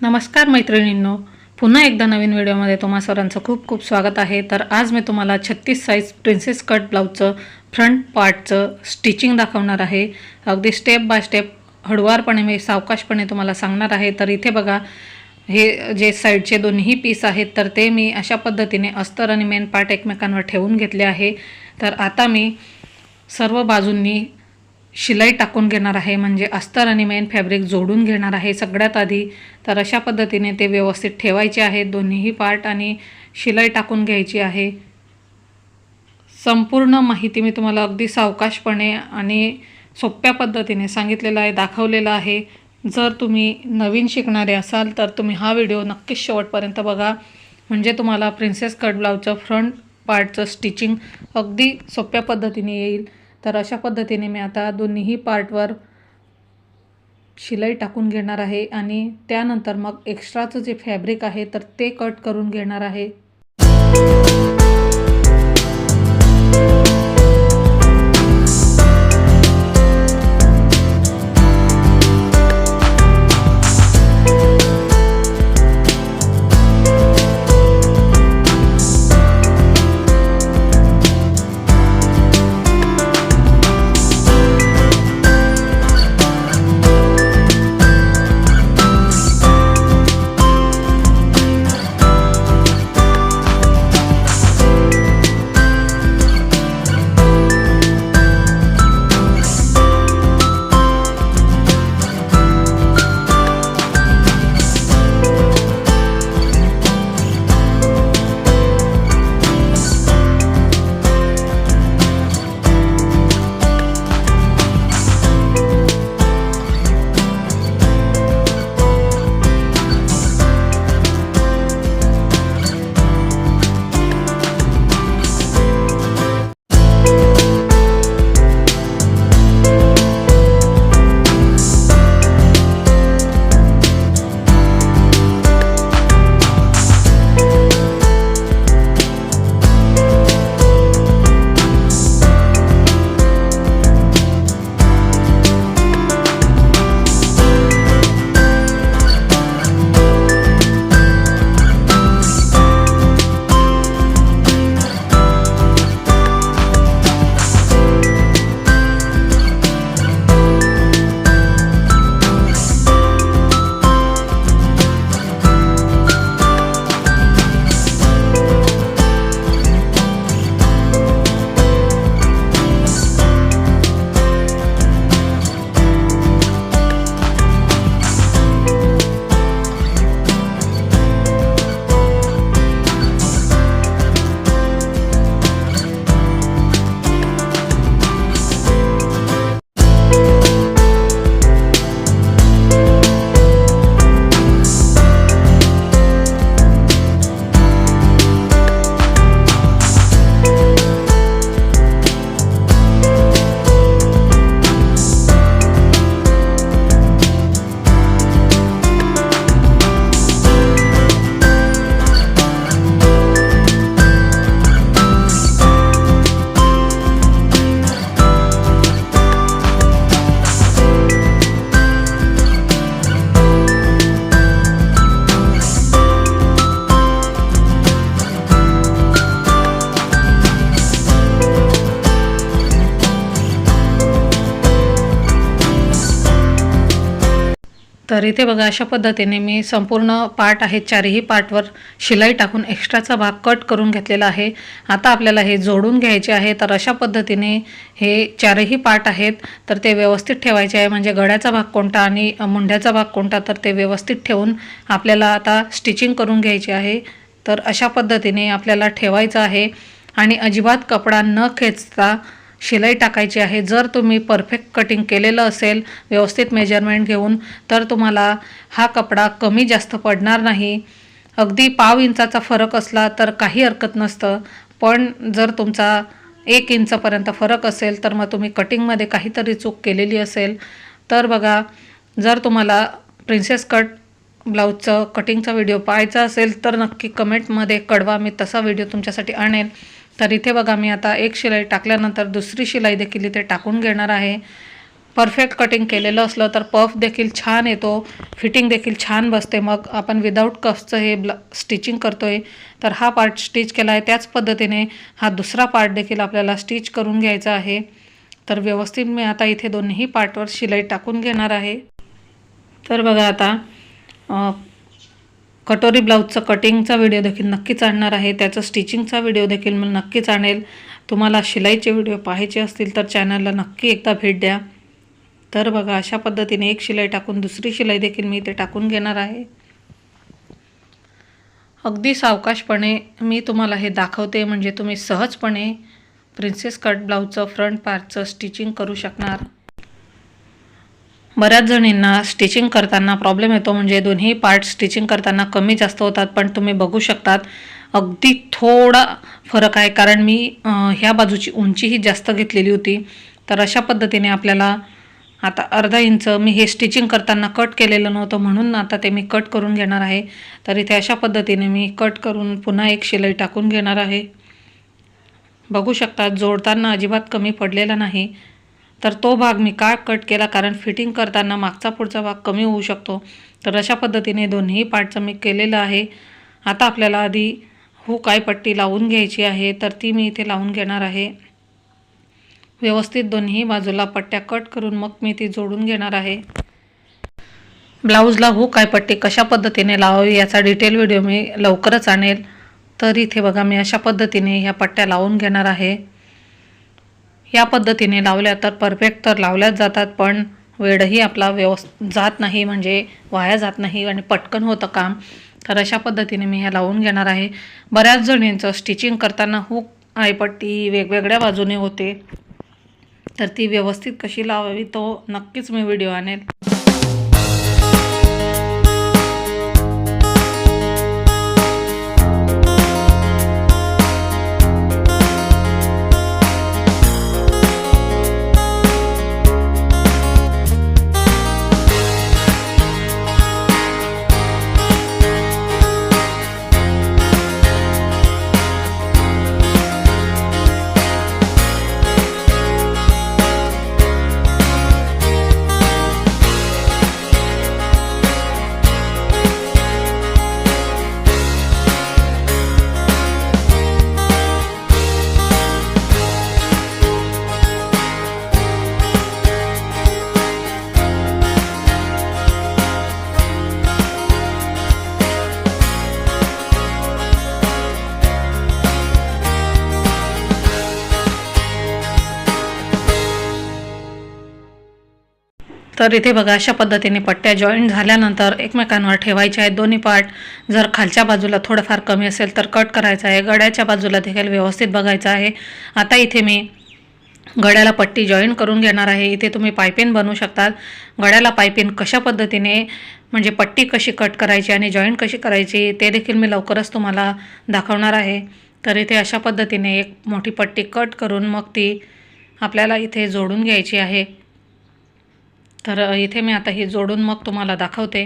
नमस्कार मैत्रिणींनो. पुन्हा एकदा नवीन व्हिडिओमध्ये तुम्हा सरांचं खूप खूप स्वागत आहे. तर आज मी तुम्हाला छत्तीस साईज प्रिन्सेस कट ब्लाऊजचं फ्रंट पार्टचं स्टिचिंग दाखवणार आहे. अगदी स्टेप बाय स्टेप हळुवारपणे मी सावकाशपणे तुम्हाला सांगणार आहे. तर इथे बघा हे जे साईडचे दोन्ही पीस आहेत तर ते मी अशा पद्धतीने अस्तर आणि मेन पार्ट एकमेकांवर ठेवून घेतले आहे. तर आता मी सर्व बाजूंनी शिलाई टाकून घेणार आहे म्हणजे अस्तर आणि मेन फॅब्रिक जोडून घेणार आहे. सगळ्यात आधी तर अशा पद्धतीने ते व्यवस्थित ठेवायचे आहेत. दोन्हीही पार्ट आणि शिलाई टाकून घ्यायची आहे. संपूर्ण माहिती मी तुम्हाला अगदी सावकाशपणे आणि सोप्या पद्धतीने सांगितलेलं आहे दाखवलेलं आहे. जर तुम्ही नवीन शिकणारे असाल तर तुम्ही हा व्हिडिओ नक्कीच शेवटपर्यंत बघा. म्हणजे तुम्हाला प्रिन्सेस कट ब्लाऊजचं फ्रंट पार्टचं स्टिचिंग अगदी सोप्या पद्धतीने येईल. तर अशा पद्धतीने मी आता दोन्हीही पार्टवर शिलाई टाकून घेणार आहे आणि त्यानंतर मग एक्स्ट्राचं जे फॅब्रिक आहे तर ते कट करून घेणार आहे. तर इथे बघा अशा पद्धतीने मी संपूर्ण पार्ट आहे चारही पार्टवर शिलाई टाकून एक्स्ट्राचा भाग कट करून घेतलेला आहे. आता आपल्याला हे जोडून घ्यायचे आहे. तर अशा पद्धतीने हे चारही पार्ट आहेत तर ते व्यवस्थित ठेवायचे आहे. म्हणजे गळ्याचा भाग कोणता आणि मुंड्याचा भाग कोणता तर ते व्यवस्थित ठेवून आपल्याला आता स्टिचिंग करून घ्यायची आहे. तर अशा पद्धतीने आपल्याला ठेवायचं आहे. आणि अजिबात कपडा न खेचता शिलाई टाकायची आहे. जर तुम्ही परफेक्ट कटिंग केलेलं असेल व्यवस्थित मेजरमेंट घेऊन तर तुम्हाला हा कपडा कमी जास्त पडणार नाही. अगदी पाव इंचाचा फरक असला तर काही हरकत नसतं. पण जर तुमचा एक इंचपर्यंत फरक असेल तर मग तुम्ही कटिंगमध्ये काहीतरी चूक केलेली असेल. तर बघा जर तुम्हाला प्रिन्सेस कट ब्लाऊजचं कटिंगचा व्हिडिओ पाहायचा असेल तर नक्की कमेंटमध्ये कळवा. मी तसा व्हिडिओ तुमच्यासाठी आणेन. तर इथे बघा मी आता एक शिलाई टाकल्यानंतर दुसरी शिलाई देखील इथे टाकून घेणार आहे. परफेक्ट कटिंग केलेलं असलं तर पफ देखील छान येतो. फिटिंग देखील छान बसते. मग आपण विदाऊट कफचं हे ब्ल स्टिचिंग करतो आहे तर हा पार्ट स्टिच केला आहे. त्याच पद्धतीने हा दुसरा पार्ट देखील आपल्याला स्टिच करून घ्यायचा आहे. तर व्यवस्थित मी आता इथे दोन्ही पार्टवर शिलाई टाकून घेणार आहे. तर बघा आता कटोरी ब्लाऊजचं कटिंगचा व्हिडिओ देखील नक्कीच आणणार आहे. त्याचं स्टिचिंगचा व्हिडिओ देखील मी नक्कीच आणेल. तुम्हाला शिलाईचे व्हिडिओ पाहायचे असतील तर चॅनलला नक्की एकदा भेट द्या. तर बघा अशा पद्धतीने एक शिलाई टाकून दुसरी शिलाई देखील मी इथे टाकून घेणार आहे. अगदी सावकाशपणे मी तुम्हाला हे दाखवते म्हणजे तुम्ही सहजपणे प्रिन्सेस कट ब्लाऊजचं फ्रंट पार्टचं स्टिचिंग करू शकणार. बऱ्याच जणींना स्टिचिंग करताना प्रॉब्लेम येतो. म्हणजे दोन्ही पार्ट स्टिचिंग करताना कमी जास्त होतात. पण तुम्ही बघू शकतात अगदी थोडा फरक आहे. कारण मी ह्या बाजूची उंचीही जास्त घेतलेली होती. तर अशा पद्धतीने आपल्याला आता अर्धा इंच मी हे स्टिचिंग करताना कट केलेलं नव्हतं. म्हणून आता ते मी कट करून घेणार आहे. तर इथे अशा पद्धतीने मी कट करून पुन्हा एक शिलाई टाकून घेणार आहे. बघू शकता जोडताना अजिबात कमी पडलेला नाही. तर तो भाग मी का कट केला? कारण फिटिंग करताना मागचा पुढचा भाग कमी होऊ शकतो. तर अशा पद्धतीने दोन्ही पार्टचं मी केलेलं आहे. आता आपल्याला आधी हो हुक आय पट्टी लावून घ्यायची आहे तर ती मी इथे लावून घेणार आहे. व्यवस्थित दोन्ही बाजूला पट्ट्या कट करून मग मी ती जोडून घेणार आहे. ब्लाऊजला हो हुक आय पट्टी कशा पद्धतीने लावावी याचा डिटेल व्हिडिओ मी लवकरच आणेल. तर इथे बघा मी अशा पद्धतीने ह्या पट्ट्या लावून घेणार आहे. या पद्धतीने लावल्या तर परफेक्ट तर लावल्याच जातात पण वेळही आपला व्यवस् जात नाही म्हणजे वाया जात नाही आणि पटकन होतं काम. तर अशा पद्धतीने मी ह्या लावून घेणार आहे. बऱ्याच जणींचं स्टिचिंग करताना हुक आयपट्टी वेगवेगळ्या बाजूने होते. तर ती व्यवस्थित कशी लावावी तो नक्कीच मी व्हिडिओ आणेल. तर इथे बघा अशा पद्धतीने पट्ट्या जॉईंट झाल्यानंतर एकमेकांवर ठेवायच्या आहेत. दोन्ही पार्ट जर खालच्या बाजूला थोडंफार कमी असेल तर कट करायचं आहे. गड्याच्या बाजूला देखील व्यवस्थित बघायचं आहे. आता इथे मी गड्याला पट्टी जॉईन करून घेणार आहे. इथे तुम्ही पायपिन बनवू शकतात. गड्याला पायपिन कशा पद्धतीने म्हणजे पट्टी कशी कट करायची आणि जॉईन कशी करायची ते देखील मी लवकरच तुम्हाला दाखवणार आहे. तर इथे अशा पद्धतीने एक मोठी पट्टी कट करून मग ती आपल्याला इथे जोडून घ्यायची आहे. तर इथे मी आता हे जोडून मग तुम्हाला दाखवते.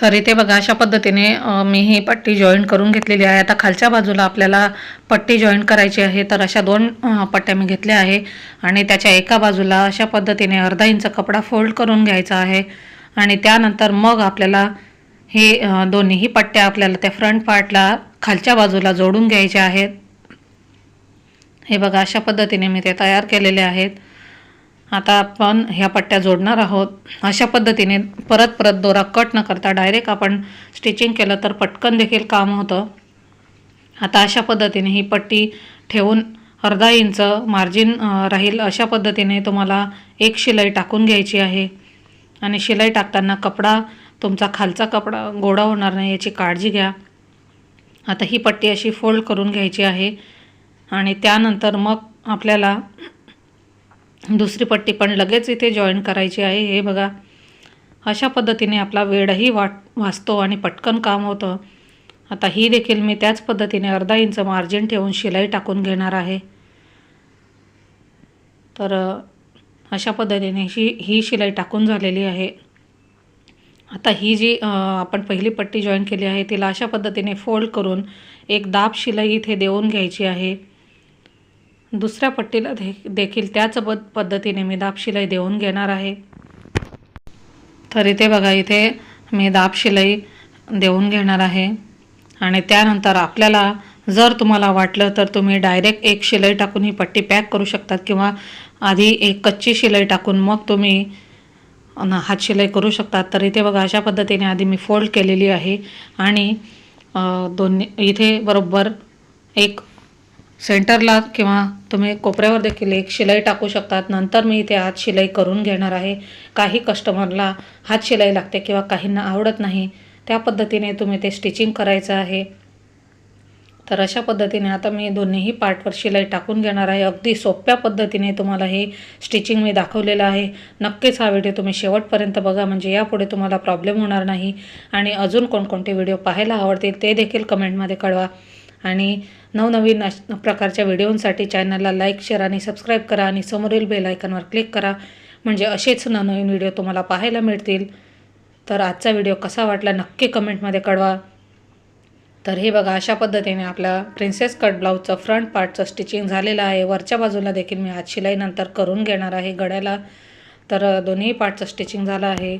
तर इथे बघा अशा पद्धतीने मी ही पट्टी जॉईंट करून घेतलेली आहे. आता खालच्या बाजूला आपल्याला पट्टी जॉईंट करायची आहे तर अशा दोन पट्ट्या मी घेतल्या आहे. आणि त्याच्या एका बाजूला अशा पद्धतीने अर्धा इंच कपडा फोल्ड करून घ्यायचा आहे. आणि त्यानंतर मग आपल्याला हे दोन्हीही पट्ट्या आपल्याला त्या फ्रंट पार्टला खालच्या बाजूला जोडून घ्यायच्या आहेत. हे बघा अशा पद्धतीने मी ते तयार केलेले आहेत. आता आपण ह्या पट्ट्या जोडणार आहोत. अशा पद्धतीने परत परत दोरा कट न करता डायरेक्ट आपण स्टिचिंग केलं तर पटकन देखील काम होतं. आता अशा पद्धतीने ही पट्टी ठेवून अर्धा इंच मार्जिन राहील अशा पद्धतीने तुम्हाला एक शिलाई टाकून घ्यायची आहे. आणि शिलाई टाकताना कपडा तुमचा खालचा कपडा गोडा होणार नाही याची काळजी घ्या. आता ही पट्टी अशी फोल्ड करून घ्यायची आहे. आणि त्यानंतर मग आपल्याला दुसरी पट्टी पण लगेच इथे जॉईन करायची आहे. हे बघा. अशा पद्धतीने आपला वेळही वाट वाचतो आणि पटकन काम होतं. आता ही देखील मी त्याच पद्धतीने अर्धा इंच मार्जिन ठेवून शिलाई टाकून घेणार आहे. तर अशा पद्धतीने ही ही शिलाई टाकून झालेली आहे. आता ही जी आपण पहिली पट्टी जॉईन केली आहे तिला अशा पद्धतीने फोल्ड करून एक दाब शिलाई इथे देऊन घ्यायची आहे. दुसऱ्या पट्टीला दे देखील त्याच पद पद्धतीने मी दाब शिलाई देऊन घेणार आहे. तर इथे बघा इथे मी दाब शिलाई देऊन घेणार आहे. आणि त्यानंतर आपल्याला जर तुम्हाला वाटलं तर तुम्ही डायरेक्ट एक शिलाई टाकून ही पट्टी पॅक करू शकतात किंवा आधी एक कच्ची शिलाई टाकून मग तुम्ही हात शिलाई करू शकतात. तर इथे बघा अशा पद्धतीने आधी मी फोल्ड केलेली आहे. आणि दोन्ही इथे बरोबर एक सेंटरला किंवा तुम्ही कोपऱ्यावर देखील एक शिलाई टाकू शकतात. नंतर मी इथे हात शिलाई करून घेणार आहे. काही कस्टमरला हात शिलाई लागते किंवा काहींना आवडत नाही त्या पद्धतीने तुम्ही ते स्टिचिंग करायचं आहे. तर अशा पद्धतीने आता मी दोन्हीही पार्टवर शिलाई टाकून घेणार आहे. अगदी सोप्या पद्धतीने तुम्हाला हे स्टिचिंग मी दाखवलेलं आहे. नक्कीच हा व्हिडिओ तुम्ही शेवटपर्यंत बघा म्हणजे यापुढे तुम्हाला प्रॉब्लेम होणार नाही. आणि अजून कोणकोणते व्हिडिओ पाहायला आवडतील ते देखील कमेंटमध्ये कळवा. आणि नवनवीन अश प्रकारच्या व्हिडिओंसाठी चॅनलला लाईक शेअर आणि सबस्क्राईब करा आणि समोरील बेल आयकॉनवर क्लिक करा. म्हणजे असेच नवनवीन व्हिडिओ तुम्हाला पाहायला मिळतील. तर आजचा व्हिडिओ कसा वाटला नक्की कमेंटमध्ये कळवा. तर हे बघा अशा पद्धतीने आपला प्रिन्सेस कट ब्लाऊजचं फ्रंट पार्टचं स्टिचिंग झालेलं आहे. वरच्या बाजूला देखील मी आज शिलाईनंतर करून घेणार आहे गड्याला तर दोन्ही पार्टचं स्टिचिंग झालं आहे.